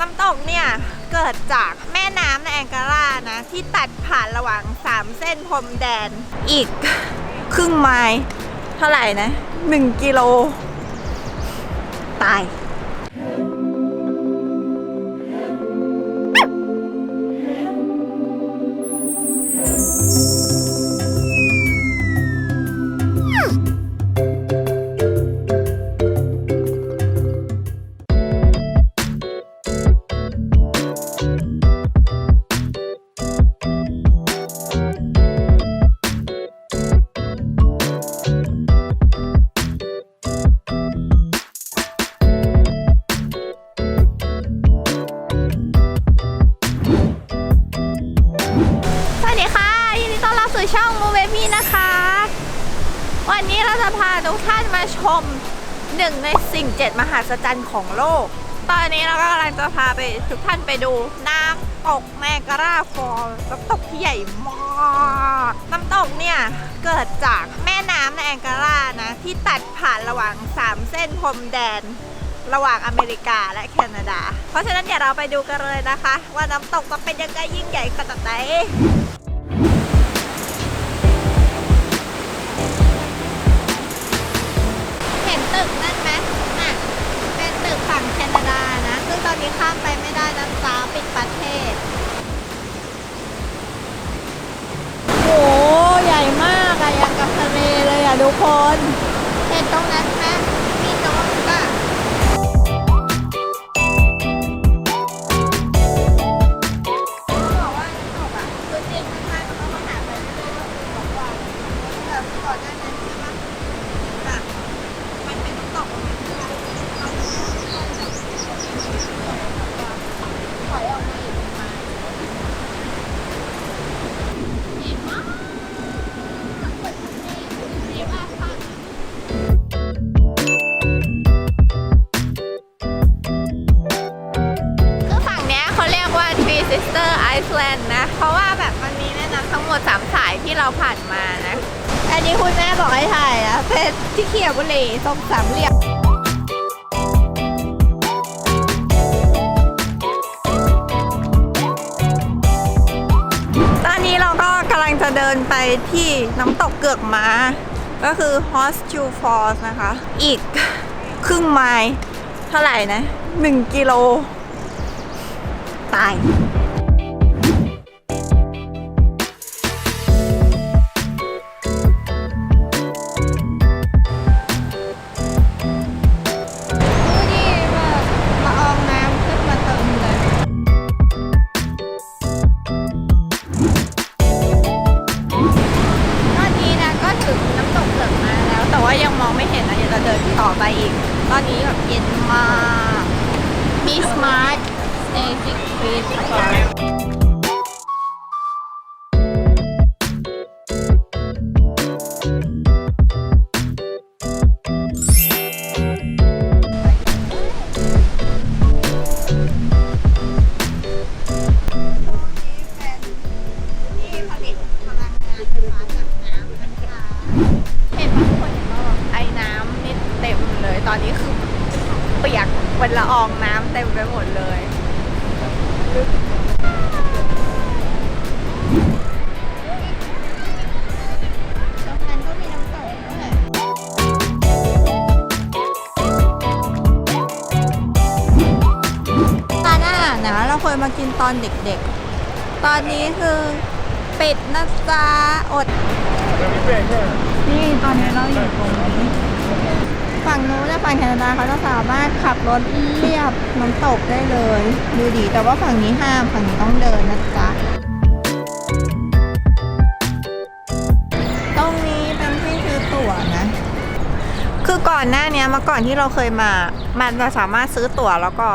น้ำตกเนี่ย เกิดจากแม่น้ำในแองการานะ ที่ตัดผ่านระหว่าง 3 เส้นพรมแดน อีกครึ่งไมล์เท่าไหร่นะ 1 กิโล ตาย เราจะพาทุกท่านมาชมหนึ่งในสิ่งเจ็ดมหัศจรรย์ของโลก ตอนนี้เราก็กำลังจะพาไปทุกท่านไปดูน้ำตกแมกราฟอลน้ำตกที่ใหญ่มากน้ำตกเนี่ยเกิดจากแม่น้ำในแองการานะ ที่ตัดผ่านระหว่าง 3 เส้นพรมแดน ระหว่างอเมริกาและแคนาดา เพราะฉะนั้นเดี๋ยวเราไปดูกันเลยนะคะ ว่าน้ำตกจะเป็นยังไงยิ่งใหญ่ขนาดไหน ตึกนั่นไหมน่ะเป็นตึกฝั่งแคนาดานะ ซึ่งตอนนี้ข้ามไปไม่ได้นะจ๊ะปิดประเทศ โห ใหญ่มากอะอย่างกับทะเลเลยอะทุกคน เห็นตรงนั้นไหมมี เพราะว่าแบบมันมีแม่น้ำทั้งหมด3สายที่เราผ่านมานะ อันนี้คุณแม่บอกให้ถ่ายอะเป็นที่เขียบุรีตรงสามเหลี่ยมตอนนี้เราก็กำลังจะเดินไปที่น้ำตกเกือกม้า ก็คือ Horseshoe Falls นะคะ อีกครึ่งไมล์เท่าไหร่นะ 1 กิโล ตาย อนนี้แบบเย็นมาก มีสมาร์ทเตจิกฟรีสปาร์ ละอองน้ำเต็มไปหมดเลยตรงนั้นก็มีน้ำตกด้วยร้านอาหารนะเราเคยมากินตอนเด็กๆ ตอนนี้คือปิดนะจ๊ะอด นี่ตอนนี้เราอยู่ตรงนี้ ฝั่งนู้นและฝั่งแคนาดาเขาจะสามารถขับรถเรียบน้ำตกได้เลย ดูดีแต่ว่าฝั่งนี้ห้ามฝั่งนี้ต้องเดินนะจ๊ะตรงนี้เป็นที่ซื้อตั๋วนะ คือก่อนหน้านี้มาก่อนที่เราเคยมา มันจะสามารถซื้อตั๋วแล้วก็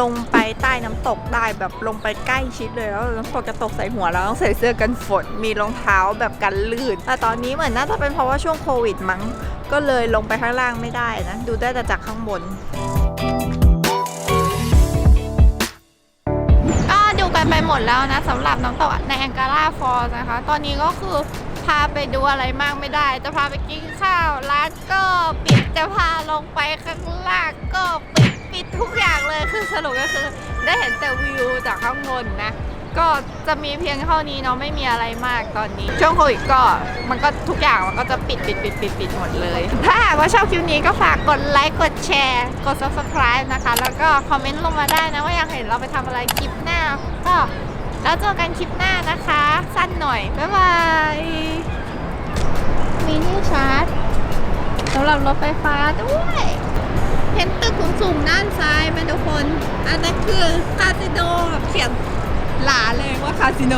ลงไปใต้น้ำตกได้แบบลงไปใกล้ชิดเลยแล้วน้ำตกจะตกใส่หัวแล้วต้องใส่เสื้อกันฝนมีรองเท้าแบบกันลื่นแต่ตอนนี้เหมือนน่าจะเป็นเพราะว่าช่วงโควิดมั้งก็เลยลงไปข้างล่างไม่ได้นะ ดูได้แต่จากข้างบนก็ดูกันไปหมดแล้วนะสำหรับน้ำตกในแองการาฟอลนะคะ ตอนนี้ก็คือพาไปดูอะไรมากไม่ได้ จะพาไปกินข้าว ร้านก็ปิดจะพาลงไปข้างล่างก็ปิด สรุปก็คือได้เห็นแต่วิวจากข้างบนนะ ก็จะมีเพียงเท่านี้เนาะไม่มีอะไรมากตอนนี้ ช่วงโควิดก็มันก็ทุกอย่างมันก็จะปิดปิดปิดปิดปิดหมดเลย ถ้าหากว่าชอบคลิปนี้ก็ฝากกดไลค์กดแชร์ กด subscribe นะคะ แล้วก็คอมเมนต์ลงมาได้นะว่าอยากเห็นเราไปทำอะไรคลิปหน้า ก็แล้วเจอกันคลิปหน้านะคะ สั้นหน่อย บ๊ายบาย มีที่ชาร์จสำหรับรถไฟฟ้าด้วย ห็นตึกสูงๆด้านซ้ายไหมทุกคน อันนั้นคือคาสิโนแบบเขียนหลาเลยว่าคาสิโน